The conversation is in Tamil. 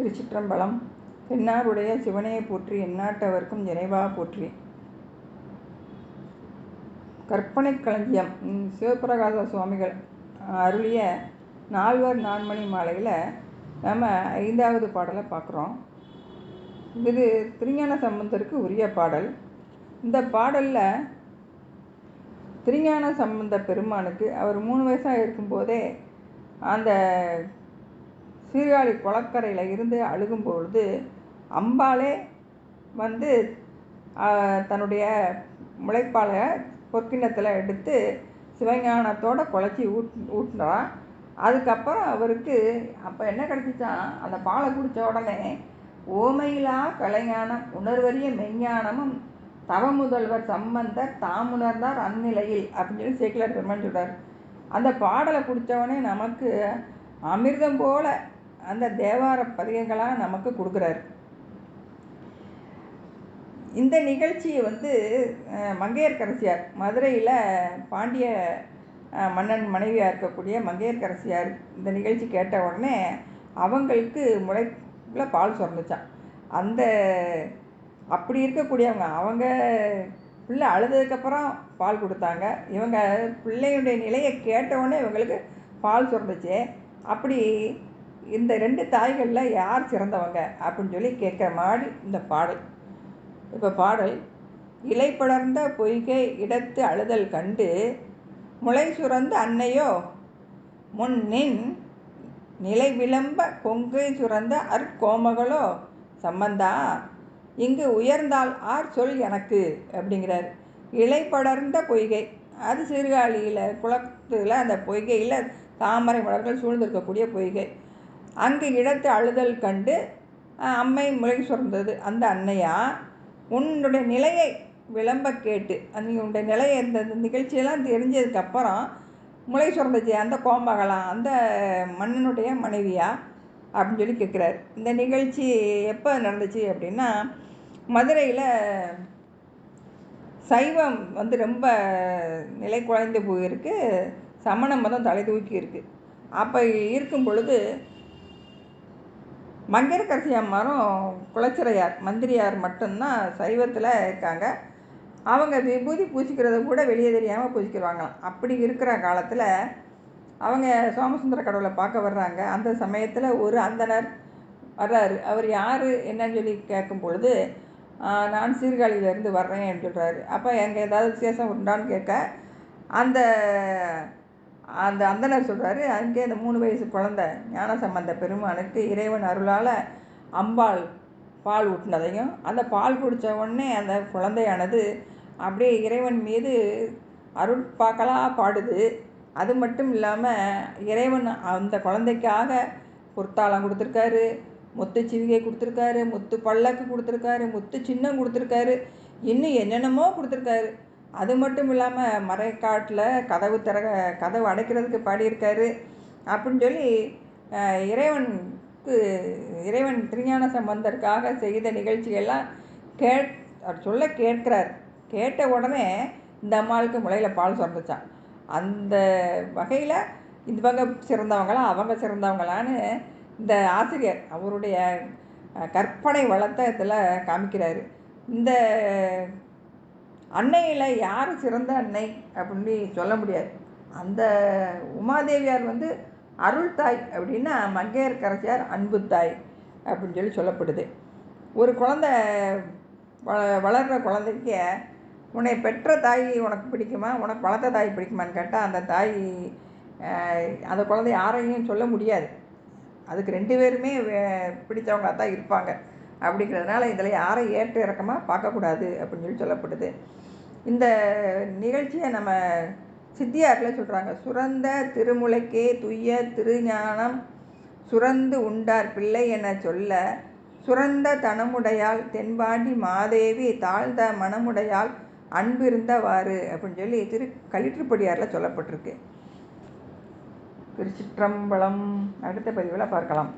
திருச்சிற்றம்பலம். தென்னாருடைய சிவனையை போற்றி எந்நாட்டவர்க்கும் இறைவா போற்றி. கற்பனை களஞ்சியம். சிவபிரகாச சுவாமிகள் அருளிய நால்வர் நான்மணி மாலையில் நம்ம ஐந்தாவது பாடலை பார்க்குறோம். இது திருஞான சம்பந்தருக்கு உரிய பாடல். இந்த பாடலில் திருஞான சம்பந்த பெருமானுக்கு அவர் மூணு வயசாக இருக்கும்போதே அந்த சீர்காழி குளக்கரையில் இருந்து அழுகும் பொழுது அம்பாளே வந்து தன்னுடைய முளைப்பாலை பொற்கிண்ணத்தில் எடுத்து சிவஞானத்தோட குழச்சி ஊட் ஊட்டினான். அதுக்கப்புறம் அவருக்கு அப்போ என்ன கிடச்சிச்சான் அந்த பாலை குடித்த உடனே ஓமையிலா கலைஞானம் உணர்வறிய மெஞ்ஞானமும் தவமுதல்வர் சம்பந்தர் தாமுணர்ந்தார் அந்நிலையில் அப்படின்னு சொல்லி சேக்கிலார் பெருமான் சொல்கிறார் அந்த பாடலை குடித்தவொடனே நமக்கு அமிர்தம் போல அந்த தேவார பதிகங்களாக நமக்கு கொடுக்குறாரு. இந்த நிகழ்ச்சியை வந்து மங்கையர்கரசியார் மதுரையில் பாண்டிய மன்னன் மனைவியாக இருக்கக்கூடிய மங்கையர்கரசியார் இந்த நிகழ்ச்சி கேட்ட உடனே அவங்களுக்கு முளைப்பில் பால் சுரந்துச்சான் அந்த அப்படி இருக்கக்கூடியவங்க அவங்க பிள்ளை அழுததுக்கப்புறம் பால் கொடுத்தாங்க. இவங்க பிள்ளையுடைய நிலையை கேட்ட உடனே இவங்களுக்கு பால் சுரந்துச்சு அப்படி இந்த ரெண்டு தாய்களில் யார் சிறந்தவங்க? அப்படின்னு சொல்லி கேட்குற மாதிரி இந்த பாடல். இப்போ பாடல் இலை படர்ந்த பொய்கை இடத்து அழுதல் கண்டு முளை சுரந்த அன்னையோ? முன்னின் நிலை விளம்ப கொங்கை சுரந்த அற்கோமகளோ? சம்பந்தா இங்கு உயர்ந்தால் ஆர் சொல் எனக்கு அப்படிங்கிறார். இலை படர்ந்த பொய்கை. அது சீர்காழியில் குளத்தில் அந்த பொய்கையில் தாமரை மலர்கள் சூழ்ந்திருக்கக்கூடிய பொய்கை. அங்கு இடத்து அழுதல் கண்டு அம்மை முறை சுரந்தது அந்த அன்னையா உன்னுடைய நிலையை விளம்ப கேட்டு அந்த உன்னுடைய நிலையை இந்த நிகழ்ச்சியெல்லாம் தெரிஞ்சதுக்கப்புறம் முளை சுரந்துச்சு அந்த கோம்பகலாம் அந்த மன்னனுடைய மனைவியா? அப்படின்னு சொல்லி கேட்குறாரு. இந்த நிகழ்ச்சி எப்போ நடந்துச்சு அப்படின்னா மதுரையில் சைவம் வந்து ரொம்ப நிலை குலைந்து போயிருக்கு. சமண மதம் தலை தூக்கி இருக்குது அப்போ இருக்கும் பொழுது மங்கையர்கரசி அம்மாரும் குலச்சிறையார் மந்திரியார் மட்டும்தான் சைவத்தில் இருக்காங்க. அவங்க விபூதி பூசிக்கிறத கூட வெளியே தெரியாமல் பூசிக்கிடுவாங்களாம் அப்படி இருக்கிற காலத்தில் அவங்க சோமசுந்தர கடவுளை பார்க்க வர்றாங்க. அந்த சமயத்தில் ஒரு அந்தணர் வர்றாரு. அவர் யார் என்னன்னு சொல்லி கேட்கும் பொழுது நான் சீர்காழியிலேருந்து வர்றேன் சொல்கிறாரு அப்போ எங்கே ஏதாவது விசேஷம் உண்டான்னு கேட்க அந்த அந்த அந்தனர் சொல்கிறாரு அங்கே அந்த மூணு வயசு குழந்தை ஞானசம்பந்த பெருமானுக்கு இறைவன் அருளால் அம்பாள் பால் ஊட்டினதையும் அந்த பால் குடித்த உடனே அந்த குழந்தையானது அப்படியே இறைவன் மீது அருட்பாக்களாக பாடுது. அது மட்டும் இல்லாமல் இறைவன் அந்த குழந்தைக்காக பொற்தாளம் கொடுத்துருக்காரு முத்து சிவிகை கொடுத்துருக்காரு முத்து பல்லக்கு கொடுத்துருக்காரு முத்து சின்னம் கொடுத்துருக்காரு இன்னும் என்னென்னமோ கொடுத்துருக்காரு. அது மட்டும் இல்லாமல் மறைக்காட்டில் கதவு திற கதவு அடைக்கிறதுக்கு பாடியிருக்காரு. அப்படின்னு சொல்லி இறைவனுக்கு இறைவன் திருஞான சம்பந்தருக்காக செய்த நிகழ்ச்சியெல்லாம் கேட் அவர் சொல்ல கேட்கிறார். கேட்ட உடனே இந்த அம்மாளுக்கு முளையில் பால் சுரந்துச்சான் அந்த வகையில் இவங்க சிறந்தவங்களா அவங்க சிறந்தவங்களான்னு இந்த ஆசிரியர் அவருடைய கற்பனை வளத்தை இதில் காமிக்கிறாரு. இந்த அன்னையில் யார் சிறந்த அன்னை அப்படின்னு சொல்ல முடியாது. அந்த உமாதேவியார் வந்து அருள் தாய் அப்படின்னா மங்கையர் கரசியார் அன்பு தாய் அப்படின்னு சொல்லி சொல்லப்படுது. ஒரு குழந்த வ வளர்கிற குழந்தைக்கு உன்னை பெற்ற தாய் உனக்கு பிடிக்குமா? உனக்கு வளர்த்த தாய் பிடிக்குமான்னு கேட்டால் அந்த தாய் அந்த குழந்தை யாரையும் சொல்ல முடியாது. அதுக்கு ரெண்டு பேருமே பிடித்தவங்களாக தான் இருப்பாங்க. அப்படிங்கிறதுனால இதில் யாரை ஏற்ற இறக்கமாக பார்க்கக்கூடாது அப்படின்னு சொல்லி சொல்லப்படுது இந்த நிகழ்ச்சியை நம்ம சித்தியாரில் சொல்கிறாங்க சுரந்த திருமுலைக்கே துய்ய திருஞானம் சுரந்து உண்டார் பிள்ளை என சொல்ல சுரந்த தனமுடையால் தென்பாண்டி மாதேவி தாழ்ந்த மனமுடையால் அன்பிருந்தவாறு அப்படின்னு சொல்லி திரு கலிற்றுப்படியாரில் சொல்லப்பட்டிருக்கு. திருச்சிற்றம்பலம் அடுத்த பதிவில் பார்க்கலாம்.